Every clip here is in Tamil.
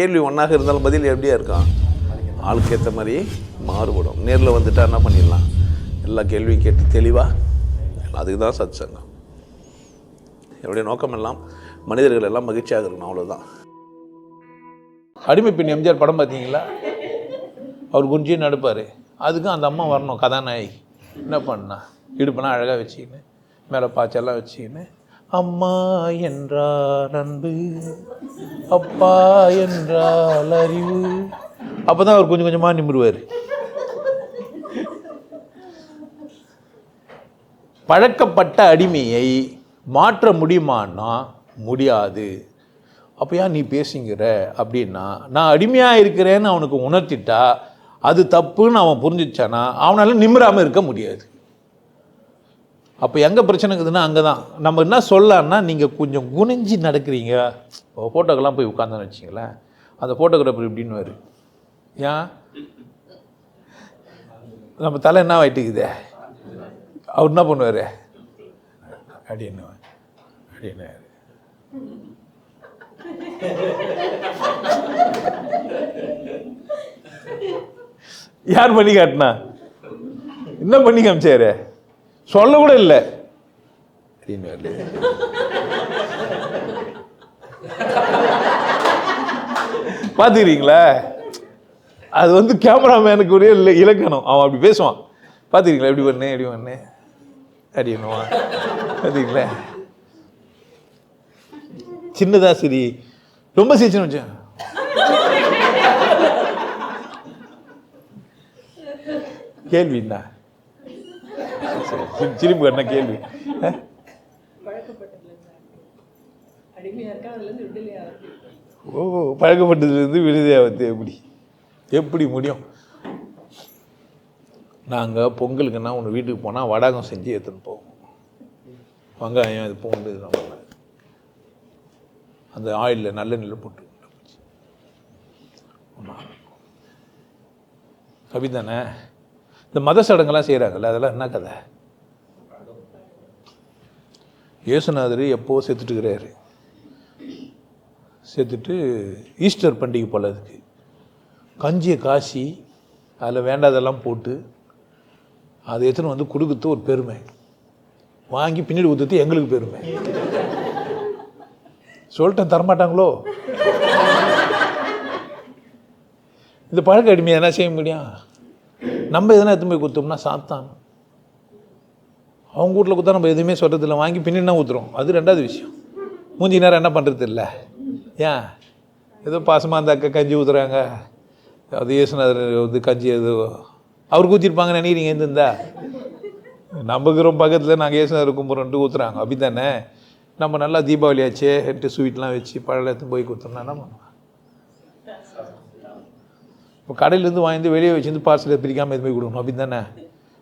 கேள்வி ஒன்றாக இருந்தாலும் பதில் எப்படியா இருக்கான் ஆளுக்கு ஏற்ற மாதிரி மாறுபடும். நேரில் வந்துட்டா என்ன பண்ணிடலாம்? எல்லா கேள்வியும் கேட்டு தெளிவாக அதுக்கு தான் சத் சங்கம் என்னுடைய நோக்கம் எல்லாம் மனிதர்கள் எல்லாம் மகிழ்ச்சியாக இருக்கணும் அவ்வளோதான் அடிமை பெண் எம்ஜிஆர் படம் பார்த்தீங்களா? அவர் குஞ்சியே நடுப்பார். அதுக்கும் அந்த அம்மா வரணும் கதாநாயகி. என்ன பண்ணா? இடுப்பெல்லாம் அழகாக வச்சுக்கின்னு மேலே பாய்ச்செல்லாம் வச்சுக்கின்னு அம்மா என்றால் அன்பு அப்பா என்றால் அறிவு. அப்போ தான் அவர் கொஞ்சம் கொஞ்சமாக நிமிடுவார் பழக்கப்பட்ட அடிமையை மாற்ற முடியுமான்னா முடியாது. அப்போ ஏன் நீ பேசுங்கிற அப்படின்னா நான் அடிமையாக இருக்கிறேன்னு அவனுக்கு உணர்த்திட்டா அது தப்புன்னு அவன் புரிஞ்சிச்சானா அவனால் நிம்மராமல் இருக்க முடியாது. அப்போ எங்கே பிரச்சனை இருக்குதுன்னா அங்கே தான் நம்ம என்ன சொல்லலான்னா நீங்கள் கொஞ்சம் குனிஞ்சு நடக்கிறீங்க. ஃபோட்டோக்கெல்லாம் போய் உட்காந்தான்னு வச்சிங்களேன் அந்த ஃபோட்டோகிராஃபர் இப்படின்னு வரு ஏன்? நம்ம தலை என்ன ஆகிட்டுக்குதே அவர் என்ன பண்ணுவார்? அப்படின்னு அப்படின்னு யார் பண்ணி காட்டினா? என்ன பண்ணி காமிச்சாரு? சொல்ல கூட இல்லை. பார்த்துக்கிறீங்களா அது வந்து கேமராமேனுக்கு உரிய இல்லை இலக்கணம். அவன் அப்படி பேசுவான். பார்த்துக்கிறீங்களா எப்படி பண்ணு எப்படி பண்ணு. அப்படின்னுவான் பார்த்தீங்களா சின்னதா சரி. ரொம்ப சிரிச்சுன்னு வச்சேன் கேள்வி என்ன? சரி, சரி, சிரிப்பு என்ன கேள்வி. ஓ பழக்கப்பட்டதுலேருந்து விடுதியாவது எப்படி? எப்படி முடியும்? நாங்கள் பொங்கலுக்குன்னா ஒன்று வீட்டுக்கு போனால் வடகம் செஞ்சு எடுத்துன்னு போவோம். வெங்காயம் இது பூண்டு இதெல்லாம் அந்த ஆயிலில் நல்லெண்ணெயில் போட்டு அப்படிதானே இந்த மத சடங்கெல்லாம் செய்கிறாங்கல்ல அதெல்லாம் என்ன கதை? இயேசுநாதர் எப்போவோ செத்துட்டுக்கிறாரு செத்துட்டு ஈஸ்டர் பண்டிகை போல் அதுக்கு கஞ்சியை காசி அதில் வேண்டாதெல்லாம் போட்டு அதை எடுத்துன்னு வந்து கொடுக்குறது ஒரு பெருமை. வாங்கி பின்னாடி ஊற்றுறது எங்களுக்கு பெருமை. சொல்லிட்டேன் தரமாட்டாங்களோ? இந்த பழக்க அடிமையை என்ன செய்ய முடியும்? நம்ம எதனா எடுத்து போய் கொடுத்தோம்னா சாத்தான். அவங்க வீட்டில் கொடுத்தா நம்ம எதுவுமே சொல்கிறதில்ல வாங்கி பின்னாடி ஊற்றுறோம் அது ரெண்டாவது விஷயம். மூஞ்சி நேரம் என்ன பண்ணுறது இல்லை ஏன்? ஏதோ பாசமாக அந்த அக்கா கஞ்சி ஊற்றுறாங்க அது இயேசுநாதர் வந்து கஞ்சி ஏதோ அவருக்கு ஊற்றிருப்பாங்க நினைக்கிறீங்க இருந்திருந்தா நம்புகிறோம் பக்கத்தில் நாங்கள் இயேசுநாதர் கும்பிட்றோன்ட்டு ஊற்றுறாங்க அப்படி தானே நம்ம நல்லா தீபாவளி ஆச்சு. ஹெட்டு ஸ்வீட்லாம் வச்சு பழம் எடுத்து போய் கொடுத்தோம்னா என்ன பண்ணுவோம் இப்போ கடையிலேருந்து வாங்கி வெளியே வச்சுருந்து பார்சல் பிரிக்காமல் எது போய் கொடுக்கணும். அப்படி தானே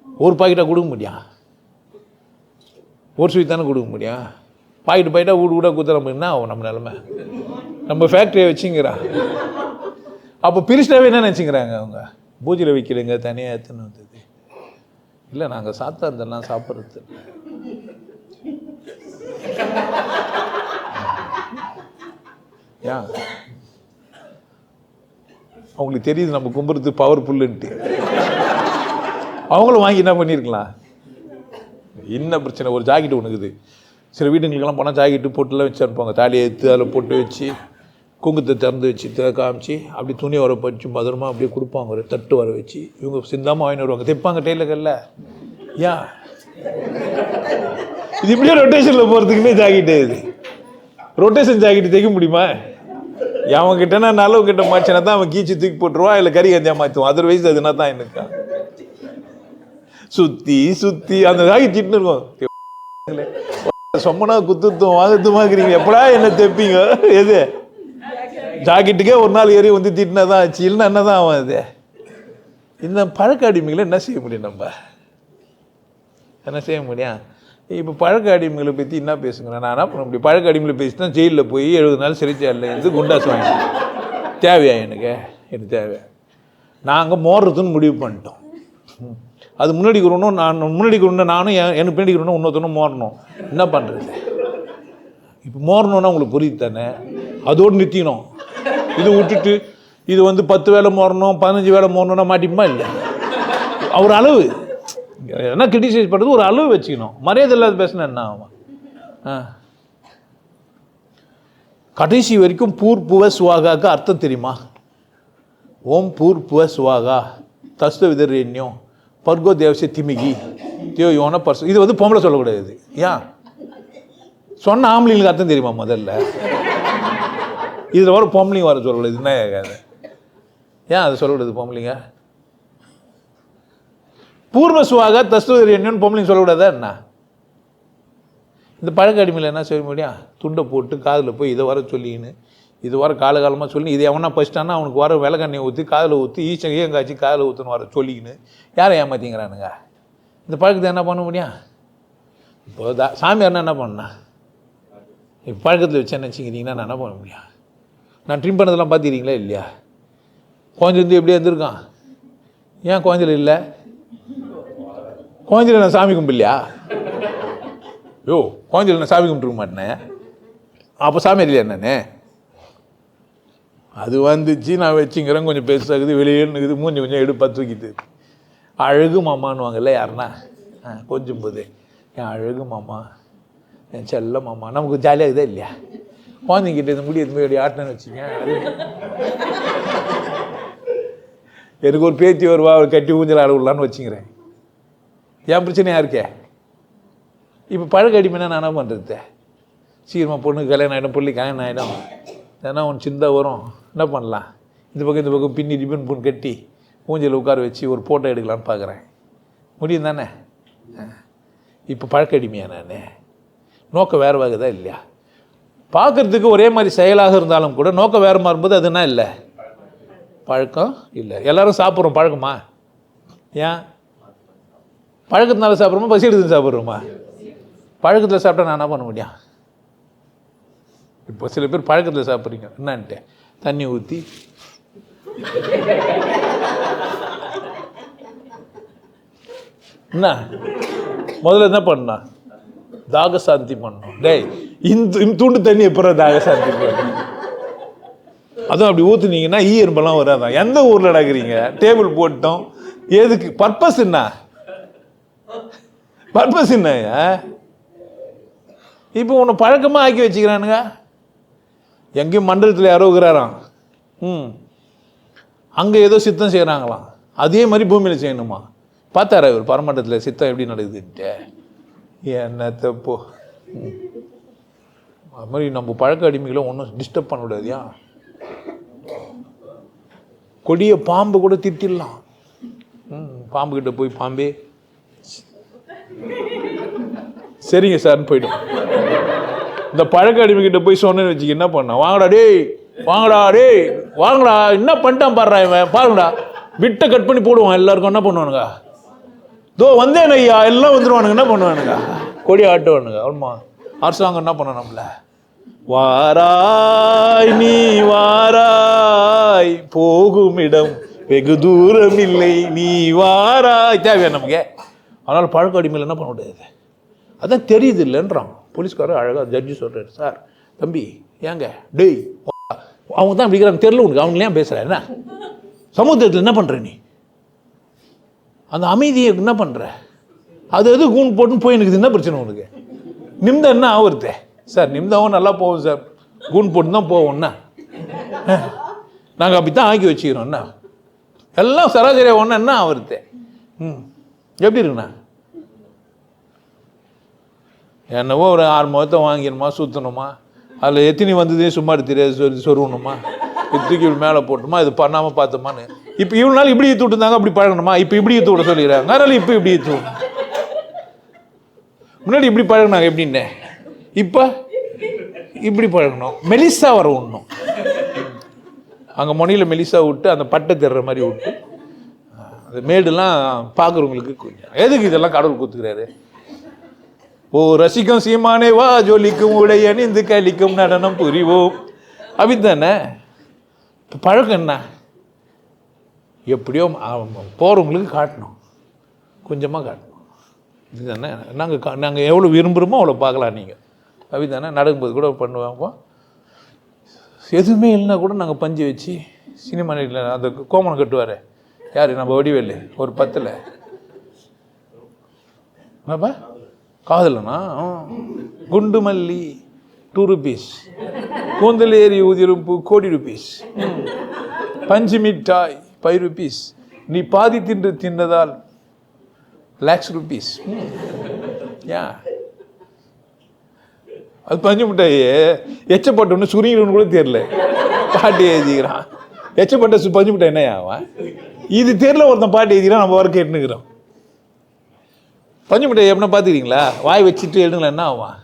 ஒரு பாக்கெட்டாக கொடுக்க முடியும் ஒரு ஸ்வீட் தானே கொடுக்க முடியும்? பாக்கெட்டு பாக்கெட்டாக வீடு கூட குத்துற நம்ம என்ன ஆகும் நம்ம நிலமை? நம்ம ஃபேக்ட்ரியை வச்சுங்கிறான் அப்போ பிரிச்சிட்டாவே என்ன நினச்சிக்கிறாங்க அவங்க? பூஜையில் வைக்கலைங்க தனியாக எடுத்துன்னு வந்தது? இல்லை நாங்கள் சாத்தா இருந்தெல்லாம் சாப்பிட்றது ஏன்? அவங்களுக்கு தெரியுது நம்ம கும்புறது பவர்ஃபுல்லுன்ட்டு அவங்களும் வாங்கி என்ன பண்ணியிருக்கலாம்? என்ன பிரச்சனை? ஒரு ஜாக்கெட் ஒன்றுக்குது சில வீட்டுங்களுக்கெல்லாம் போனால் ஜாக்கெட்டு போட்டுலாம் வச்சு அனுப்புவாங்க. தாலியை எடுத்து அதில் போட்டு வச்சு குங்குத்தை திறந்து வச்சு காமிச்சு அப்படி துணி வர பறிச்சு பத்திரமா அப்படியே கொடுப்பாங்க. ஒரு தட்டு வர வச்சு. இவங்க சிந்தாமல் வாங்கி வருவாங்க. தைப்பாங்க டெய்லர்களில். ஏன் இது இப்படியே ரொட்டேஷனில் போகிறதுக்குன்னே ஜாக்கெட்டு இது. ரொட்டேஷன் ஜாக்கெட்டு தைக்க முடியுமா? அவன் கிட்டனா நல்லவ மாச்சினா தான் அவன் கீச்சு தூக்கி போட்டுருவான் இல்லை கறி கஞ்சியா மாற்றுவான் அதர்வைஸ் அதுனா தான் எனக்கு. சுத்தி சுத்தி அந்த ஜாக்கெட் சிட்டுன்னு இருக்கும். சொம்மனா குத்துத்தும் வாங்கத்துமாக்குறீங்க எப்படா என்ன தைப்பீங்க? எது? ஜாக்கெட்டுக்கே ஒரு நாள் ஏறி வந்து திட்டினா தான் ஆச்சு. இல்லைன்னா என்ன தான் ஆகும் அது? இந்த பழக்க அடிமைகளை என்ன செய்ய முடியும் நம்ம? என்ன செய்ய முடியும்? இப்போ பழக்க அடிமைகளை பற்றி என்ன பேசுங்க நான் என்ன பண்ண முடியும்? பழக்க அடிமைகளை பேசினா ஜெயிலில் போய் எழுபது நாள் சிறைச்சாலில் இருந்து குண்டாசு வாங்கி தேவையா எனக்கு? எனக்கு தேவை. நாங்கள் மோடுறதுன்னு முடிவு பண்ணிட்டோம். ம். அது முன்னாடி இருக்கணும் நான் முன்னாடி இருக்கணும் நானும் எனக்கு பின்னாடி இருக்கணும் இன்னொருத்தனும் மோறணும் என்ன பண்ணுறது இப்போ மோறணும்னா உங்களுக்கு புரியுது தானே? அதோடு நிறுத்திக்கணும். இது விட்டுட்டு இது வந்து பத்து வேலை மோறணும் பதினஞ்சு வேலை மோறணும்னா மாட்டிப்போமா இல்லை ஒரு அளவு. என்ன கிரிட்டிசைஸ் பண்ணுறது ஒரு அளவு வச்சுக்கணும். மரியாதை இல்லாத பேசினா என்ன ஆகும்? கடைசி வரைக்கும் பூர்ப்புவ சுவாகாக்கு அர்த்தம் தெரியுமா? ஓம் பூர்ப்புவ சுவாகா தஸ்த விதரண்யம் பர்கோ தேவச திமிகி. தியோ யோன பர்ச. இது வந்து பொம்பளை சொல்லக்கூடாது. ஏன் சொன்ன ஆம்பளைங்களுக்கு அர்த்தம் தெரியுமா முதல்ல? இதில் வர பொம்பளைங்க வர சொல்லக்கூடாது. என்ன கேட்காது. ஏன் அதை சொல்லக்கூடாது பொம்பளைங்க? பூர்வசுவாக சுவாகா என்னன்னு பொம்பளைங்க சொல்லக்கூடாதா என்ன? இந்த பழக்க அடிமையில் என்ன செய்ய முடியும்? துண்டை போட்டு காதில் போய் இதை வர சொல்லின்னு இது வர காலகாலமாக சொல்லி இது எவனா பசிட்டானா அவனுக்கு வர விளக்கண்ணையை ஊற்றி காதில் ஊற்றி ஈச்சம் காய்ச்சி காதில் ஊற்றுன்னு வர சொல்லிக்கின்னு யாரை ஏமாத்திங்கிறானுங்க? இந்த பழக்கத்தை என்ன பண்ண முடியும்? இப்போ தா சாமியார்னா என்ன பண்ணா இப்போ பழக்கத்தில் வச்சு என்ன வச்சுக்கிறீங்கன்னா நான் என்ன பண்ண முடியும்? நான் ட்ரிம் பண்ணதெல்லாம் பார்த்துக்கிறீங்களா இல்லையா? குழந்தை வந்து எப்படியே வந்திருக்கான் ஏன் குழந்தைல இல்லை? குழந்தைல நான் சாமி கும்பிடலையா? யோ குழந்தைல நான் சாமி கும்பிட்டுருக்க மாட்டேனே. அப்போ சாமி இல்லையா என்னன்னு? அது வந்துச்சு நான் வச்சுங்கிறேன் கொஞ்சம் பெருசாகுது வெளியேன்னு நிற்குது மூஞ்சி கொஞ்சம் எடுப்பா தூக்கிட்டு அழகு மாமான்னுவாங்கல்ல யாருன்னா? ஆ, கொஞ்சம் போது என் அழகு மாமா. என் செல்ல மாமா. நமக்கு ஜாலியாக இதே இல்லையா? குழந்தைங்கிட்ட இந்த முடி எதுவுமே அப்படி ஆட்டினு வச்சுங்க எனக்கு ஒரு பேத்தி வருவா அவர் கட்டி ஊஞ்சல் ஆட விடலான்னு வச்சுக்கிறேன். என் பிரச்சனையாக இருக்கே? இப்போ பழக்க அடிமைன்னா நான் என்ன பண்ணுறது சீக்கிரமாக பொண்ணு கல்யாணம் ஆகிடும் பிள்ளை கல்யாணம் ஆகிடும் ஏன்னா உன் சிந்தை வரும். என்ன பண்ணலாம்? இந்த பக்கம் இந்த பக்கம் பின்னி ரிப்பன் பூன் கட்டி ஊஞ்சல் உட்கார வச்சு ஒரு ஃபோட்டோ எடுக்கலான்னு பார்க்குறேன் முடியும் தானே? இப்போ பழக்கடிமையா நான்? நோக்கம் வேறு வகைதா இல்லையா? பார்க்குறதுக்கு ஒரே மாதிரி செயலாக இருந்தாலும் கூட நோக்கம் வேறு மாறும்போது அது என்ன இல்லை? பழக்கம் இல்லை. எல்லோரும் சாப்பிட்றோம் பழக்கமா? ஏன்? பழக்கத்தினால சாப்பிட்றோமா? பசி எடுத்து சாப்பிட்றோமா? பழக்கத்தில் சாப்பிட்டா நான் என்ன பண்ண முடியும்? இப்போ சில பேர் பழக்கத்தில் சாப்பிட்றீங்க. என்னான்ட்டேன் தண்ணி ஊற்றி என்ன? முதல்ல என்ன பண்ணா? தாக சாந்தி பண்ணணும். டேய் இந்த இந்த துண்டு தண்ணி எப்போ தாக சாந்தி பண்ணணும் அதுவும் அப்படி ஊற்றுனீங்கன்னா ஈ எறும்பெல்லாம் வராதான் எந்த ஊரில் நடக்கிறீங்க? டேபிள் போட்டோம். எதுக்கு? பர்பஸ் என்ன? பர்பஸ் என்ன இப்போ உன்னை பழக்கமாக ஆக்கி வச்சுக்கிறானுங்க. எங்கேயும் மண்டலத்தில் யாரோ இருக்கிறாராம். ம். அங்கே ஏதோ சித்தம் செய்கிறாங்களாம் அதே மாதிரி பூமியில் செய்யணுமா? பார்த்தாரா இவர் பரமண்டத்தில் சித்தம் எப்படி நடக்குதுன்ட்டு? என்ன தப்போ அது மாதிரி நம்ம பழக்க அடிமைகளை ஒன்றும் டிஸ்டர்ப் பண்ணக்கூடாதியா கொடிய பாம்பு கூட திட்டிடலாம். ம் பாம்பு கிட்ட போய் பாம்பே. சரிங்க சார்னு போயிடும். இந்த பழக்க அடிமை கிட்ட போய் சொன்னேன்னு வச்சுக்க என்ன பண்ண? வாங்கடா டேய் வாங்கடா டேய் வாங்கடா என்ன பண்ணிட்டான் பாடுறா இவன்? பாருங்கடா விட்டை கட் பண்ணி போடுவான். எல்லாருக்கும் என்ன பண்ணுவானுங்க? தோ வந்தேன் ஐயா எல்லாம் வந்துடுவானுங்க என்ன பண்ணுவானுங்க? கொடி ஆட்டுவானுங்க. ஆமா அரசாங்கம் என்ன பண்ண நம்மள? வாராய் நீ வாராய் போகும் இடம் வெகு தூரம் இல்லை நீ வாராய். தேவையா நமக்கு? அதனால் பழக்க அடிமையில் என்ன பண்ண முடியாது? அதான் தெரியுது இல்லைன்றான். போலீஸ்காரர் அழகாக ஜட்ஜி சொல்கிறார் சார் தம்பி ஏங்க? டேய் அவங்க தான் இப்படிக்கிறாங்க தெரில உனக்கு. அவங்களே ஏன் பேசுகிற என்ன? சமுத்திரத்தில் என்ன பண்ணுற நீ? அந்த அமைதியை என்ன பண்ணுற அது எது கூண் போட்டுன்னு போய் எனக்கு என்ன பிரச்சனை உனக்கு? நிமிந்தம் என்ன ஆகுறது சார் நிமிந்தாவும் நல்லா போகும் சார். கூண் போட்டு தான் போவோம்னா நாங்கள் அப்படி தான் ஆக்கி வச்சுக்கிறோம். என்ன? எல்லாம் சராசரியாக ஒன்று என்ன ஆகுறது ம். எப்படி இருக்குண்ணா? என்னவோ ஒரு ஆறு முகத்தை வாங்கிடணுமா சுற்றணுமா அதில் எத்தினி வந்ததே சும்மா தெரியாது சொல்லி சொருவணுமா தூக்கி இப்படி மேலே போட்டுமா இது பண்ணாமல் பார்த்தோமான்னு. இப்போ இவ்வளோ நாள் இப்படி ஈத்து விட்டுருந்தாங்க அப்படி பழகணுமா? இப்போ இப்படி ஈத்து விட சொல்லிக்கிறாங்க. அதனால இப்போ இப்படி ஈத்து முன்னாடி இப்படி பழகினாங்க எப்படின்னு? இப்போ இப்படி பழகணும். மெலிசா வர விடணும். அங்கே முனையில் மெலிசா விட்டு அந்த பட்டை தெர்ற மாதிரி விட்டு அந்த மேடுலாம் பார்க்குறவங்களுக்கு கொஞ்சம். எதுக்கு இதெல்லாம் கடவுள் கொடுத்துக்கிறாரு? ஓ ரசிக்கும் சீமானே வா ஜொலிக்கும் உடை அணிந்து கலிக்கும் நடனம் புரிவோம். அப்படித்தானே? பழக்கம் என்ன? எப்படியோ போகிறவங்களுக்கு காட்டணும். கொஞ்சமாக காட்டணும். இதுதானே நாங்கள் நாங்கள் எவ்வளோ விரும்புகிறோமோ அவ்வளோ பார்க்கலாம் நீங்கள் அப்படித்தானே? நடக்கும்போது கூட பண்ணுவாங்க எதுவுமே இல்லைன்னா கூட நாங்கள் பஞ்சு வச்சு சினிமா நிலையில் அந்த கோமனம் கட்டுவார். யார்? நம்ம வடிவேலு ஒரு பத்தில். என்னப்பா காதலனா குண்டு மல்லி டூ ருபீஸ் கூந்தல் ஏறி உதிருப்பு கோடி ருபீஸ் பஞ்சு மிட்டாய் ஃபைவ் ருபீஸ் நீ பாதி தின்று தின்னதால் லேக்ஸ் ருபீஸ் யா? அது பஞ்சு மிட்டாய்? எச்சப்பட்டவனு சுருங்கிடுன்னு கூட தெரியல. பாட்டி எழுதிக்கிறான். எச்சப்பட்ட சு பஞ்சு மிட்டாய் என்ன அவன்? இது தெரியல ஒருத்தன் பாட்டி எழுதிக்கிறான் நம்ம வர கேட்டுனுக்குறோம் பஞ்சு மிட்டாய் எப்படின்னா பார்த்துக்கிறீங்களா? வாய் வச்சுட்டு எடுங்களேன் என்ன ஆவான்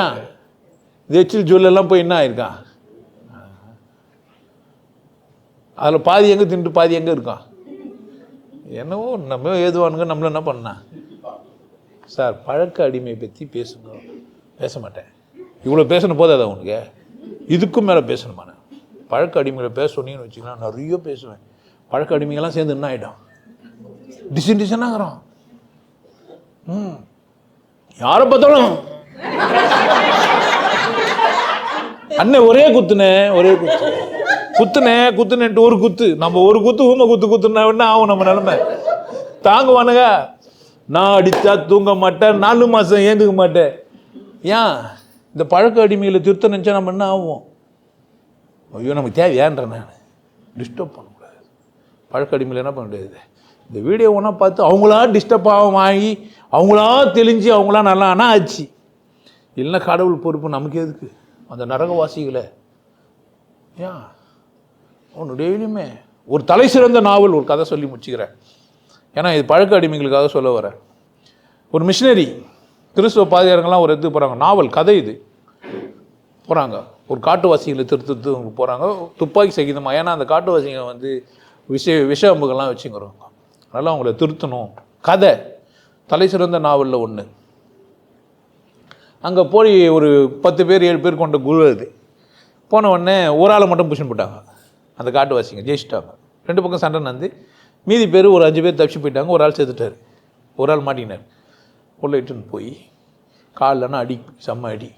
ஏன்? இது எச்சில் ஜுவல்லாம் போய் என்ன ஆயிருக்கான் அதில் பாதி எங்கே தின்ட்டு பாதி எங்கே இருக்கான் என்னவோ நம்ம ஏதுவானுங்க நம்மள என்ன பண்ணா? சார் பழக்க அடிமையை பற்றி பேசுங்க. பேச மாட்டேன். இவ்வளோ பேசணும் போதாதா உனக்கு? இதுக்கும் மேலே பேசணுமா நான்? பழக்க அடிமைகளை பேச சொன்னீங்கன்னு வச்சுக்கலாம் நிறைய பேசுவேன். பழக்க அடிமைகள்லாம் சேர்ந்து என்ன ஆகிடும் டிசைன் டிசைனாகிறோம் ம் யாரை பார்த்தாலும்? அண்ணன் ஒரே குத்துனே ஒரே குத்து. குத்துனே குத்துனேன்ட்டு ஒரு குத்து. நம்ம ஒரு குத்து ஊம குத்து குத்துனா என்ன ஆகும் நம்ம நிலைமை? தாங்குவானுங்க. நான் அடித்தா தூங்க மாட்டேன் நாலு மாதம் ஏந்துக்க மாட்டேன். ஏன்? இந்த பழக்க அடிமைகளை திருத்த நினச்சா நம்ம என்ன ஆகும்? ஐயோ நமக்கு தேவையான்ற நான். டிஸ்டர்ப் பண்ணக்கூடாது. பழக்க அடிமையில் என்ன பண்ண முடியாது? இந்த வீடியோ ஒன்றா பார்த்து அவங்களா டிஸ்டர்ப் ஆக வாங்கி அவங்களா தெளிஞ்சு அவங்களா நல்லா ஆனால் ஆச்சு. இல்லைன்னா கடவுள் பொறுப்பு நமக்கு எதுக்கு? அந்த நரகவாசிகளை. ஏன் ஒன்று டெய்லியுமே. ஒரு தலை சிறந்த நாவல் ஒரு கதை சொல்லி முடிச்சுக்கிறேன். ஏன்னா இது பழக்க அடிமைகளுக்காக சொல்ல வரேன். ஒரு மிஷினரி கிறிஸ்துவ பாதியாரங்கள்லாம் ஒரு இடத்துக்கு போகிறாங்க நாவல் கதை இது. போகிறாங்க ஒரு காட்டுவாசிகளை திருத்தத்துக்கு போகிறாங்க துப்பாக்கி சகிதமாக ஏன்னா அந்த காட்டுவாசிங்க வந்து விஷ விஷ அம்புகள்லாம் வச்சுங்கிறவங்க. அதனால் அவங்கள திருத்தணும். கதை. தலை சிறந்த நாவலில் ஒன்று அங்கே போய் ஒரு பத்து பேர் ஏழு பேர் கொண்ட குழு அது. போன உடனே ஒரு ஆளை மட்டும் புஷன் போட்டாங்க. அந்த காட்டுவாசிங்க ஜெயிச்சிட்டாங்க. ரெண்டு பக்கம் சண்டை நடந்து மீதி பேர் ஒரு அஞ்சு பேர் தப்பிச்சு போயிட்டாங்க ஒரு ஆள் சேர்த்துட்டார் ஒரு ஆள் மாட்டினார் உள்ள இட்டுன்னு போய் கால்லனா அடி செம்ம அடி.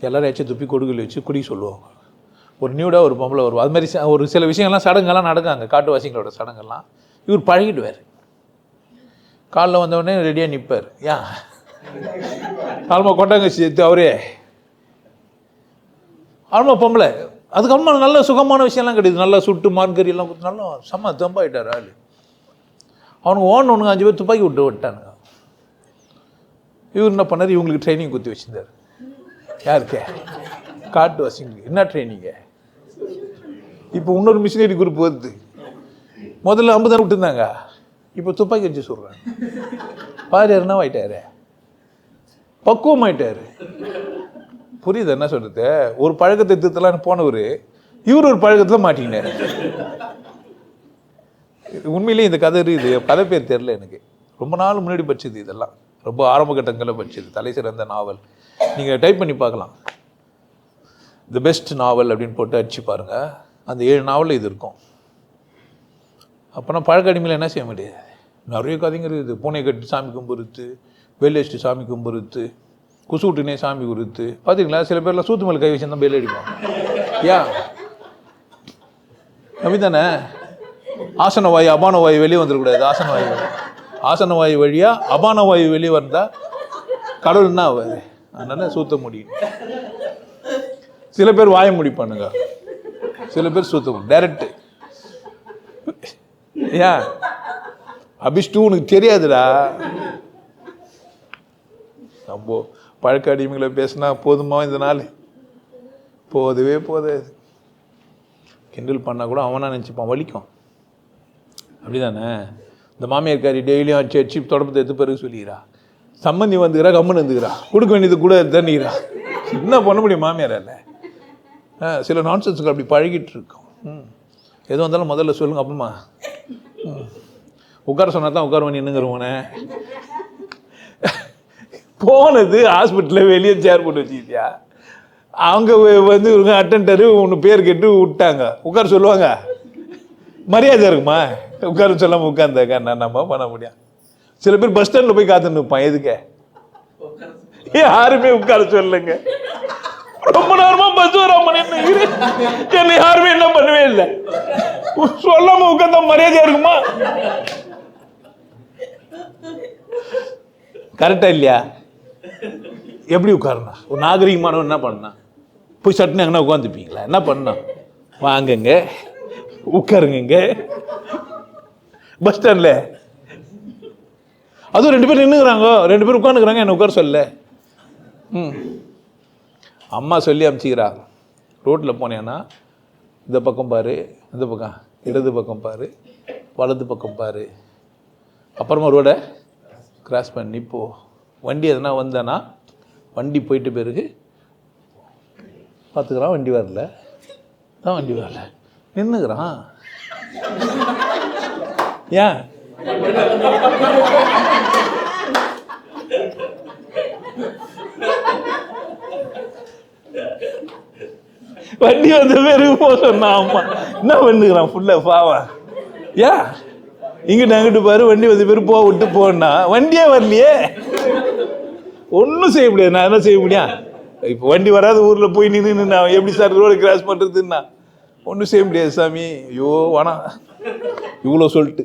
எல்லோரும் எச்ச துப்பி கொடுக்கல வச்சு குடி சொல்லுவாங்க. ஒரு நியூடாக ஒரு பொம்பளை வரும் அது மாதிரி ச- ஒரு சில விஷயங்கள்லாம் சடங்கெல்லாம் நடக்காங்க காட்டுவாசிங்களோட சடங்கெல்லாம். இவர் பழகிடுவார். காலைல வந்தவொடனே ரெடியாக நிற்பார் ஏன் ஆல்மா கொட்டாங்க சேர்த்து அவரே. ஆல்மா பொம்பளை. அதுக்கப்புறமா நல்ல சுகமான விஷயம்லாம் கிடையாது. நல்லா சுட்டு மார்கறி எல்லாம் கொடுத்து நல்லா செம்ம தெம்பாயிட்டார் ஆள். அவனுக்கு ஒன்று அஞ்சு பேர் துப்பாக்கி விட்டு விட்டானுங்க. இவர் என்ன பண்ணார்? இவங்களுக்கு ட்ரைனிங் குத்தி வச்சிருந்தார். யாருக்கு? காட்டு வாசிங்களுக்கு என்ன ட்ரைனிங்கு இப்போ இன்னொரு மிஷினரி குரூப் வருது. முதல்ல ஐம்பது நேரம் விட்டுருந்தாங்க. இப்போ துப்பாக்கி வச்சு சொல்கிறாங்க பாரு என்ன ஆயிட்டாரு பக்குவம் ஆயிட்டாரு. புரியுது என்ன சொல்கிறது ஒரு பழக்கத்தை திருத்தலான்னு போனவர் இவர் ஒரு பழக்கத்தில் மாட்டிக்கினார். உண்மையிலேயே இந்த கதை இருக்குது. கதை பேர் தெரில எனக்கு. ரொம்ப நாள் முன்னாடி படிச்சது இதெல்லாம். ரொம்ப ஆரம்ப கட்டங்களில் படிச்சது. தலை சிறந்த நாவல். நீங்கள் டைப் பண்ணி பார்க்கலாம். தி பெஸ்ட் நாவல் அப்படின்னு போட்டு அடிச்சு பாருங்கள் அந்த ஏழு நாவலில் இது இருக்கும். அப்போனா பழக்க அடிமையில் என்ன செய்ய முடியாது? நிறைய கதைங்க இருக்குது. பூனை கட்டி சாமி கும்பிடுத்து வெள்ளை சாமி கும்பிடுத்து குசு சாமி குருத்து பார்த்தீங்களா சில பேர்லாம் சூத்து மேலே கை வச்சு தான் பெல் அடிப்பாங்க. யா? அப்படி தானே ஆசன வாயு அபான வாயு வெளியே வந்துடக்கூடாது. ஆசன வாயு ஆசன வாயு வழியாக அபான வாயு வெளியே வந்தால் கடவுள் என்ன ஆகாது அதனால சூத்த முடியும். சில பேர் வாய முடிப்பானுங்க. சில பேர் சூத்த முடியும். ஏன் அபிஷ்டு உனக்கு தெரியாதுடா. நம்ம பழக்க அடிமைகளை பேசினா போதுமா இந்த நாள்? போதவே போதாது. கிண்டல் பண்ணால் கூட அவனாக நினச்சிப்பான் வலிக்கும். அப்படி தானே இந்த மாமியார்காரி டெய்லியும் அடிச்சு அடிச்சு தொடப்பத்தை எடுத்து பிறகு சொல்லிக்கிறா. சம்மந்தி வந்துக்கிறா கம்மன் வந்துக்கிறா கொடுக்க வேண்டியது கூட தண்ணிக்கிறா. என்ன பண்ண முடியும் மாமியாரால ஆ, சில நான்சென்ஸுக்கு அப்படி பழகிட்டு இருக்கோம். ம். எது வந்தாலும் முதல்ல சொல்லுங்கள் அப்புறமா. உட்கார சொன்னா தான் உட்கார பண்ணி என்னங்கிறவனே போனது ஹாஸ்பிட்டலில் வெளியே சேர் போட்டு வச்சுக்கிட்டியா? அவங்க வந்து இவங்க அட்டன்டரு ஒன்று பேர் கேட்டு விட்டாங்க. உட்கார சொல்லுவாங்க. மரியாதை இருக்குமா? உட்கார சொல்லாமல் உட்காந்தாக்கா நான் நம்ம பண்ண முடியும் சில பேர் பஸ் ஸ்டாண்டில் போய் காத்துன்னு நிற்பான் எதுக்கு? யாருமே உட்கார சொல்லுங்க ரொம்ப நேரமா பஸ் வராம நின்று என்னை யாருமே என்ன பண்ணவே இல்லை. சொல்லாம உட்காந்த மரியாதையா இருக்குமா? கரெக்டா இல்லையா? எப்படி உட்காரணும் ஒரு நாகரிகமானவன் என்ன பண்ணா? போய் சட்டுன்னு எங்கன்னா உட்காந்துப்பீங்களா என்ன பண்ணா? வாங்குங்க உட்காருங்க பஸ் ஸ்டாண்டில் அதுவும் ரெண்டு பேர் நின்றுக்கிறாங்க ரெண்டு பேர் உட்காந்துக்கிறாங்க என்ன உட்கார சொல்ல? ம். அம்மா சொல்லி அமுச்சிக்கிறா. ரோட்டில் போனேன்னா இந்த பக்கம் பாரு இந்த பக்கம் இடது பக்கம் பாரு வலது பக்கம் பாரு. அப்புறமா ரோடை கிராஸ் பண்ணி போ. வண்டி எதனா வந்தேன்னா வண்டி போயிட்டு பிறகு பார்த்துக்கிறான் வண்டி வரல. தான் வண்டி வரல. நின்றுக்கிறான் ஏன்? வண்டி வந்த பிறகு போக சொன்னான் ஆமா என்ன பண்ணுகிறான்? ஃபுல்லாக பாவா ஏன் இங்கிட்ட அங்கிட்டு பாரு வண்டி வந்த பேர் போக விட்டு போனா. வண்டியே வரலையே. ஒன்றும் செய்ய முடியாது. நான் என்ன செய்ய முடியும்? இப்போ வண்டி வராத ஊரில் போய் நின்று நான் எப்படி சார் ரோடு கிராஸ் பண்ணுறதுன்னா ஒன்றும் செய்ய முடியாது சாமி. ஐயோ வேணாம் இவ்வளோ சொல்லிட்டு.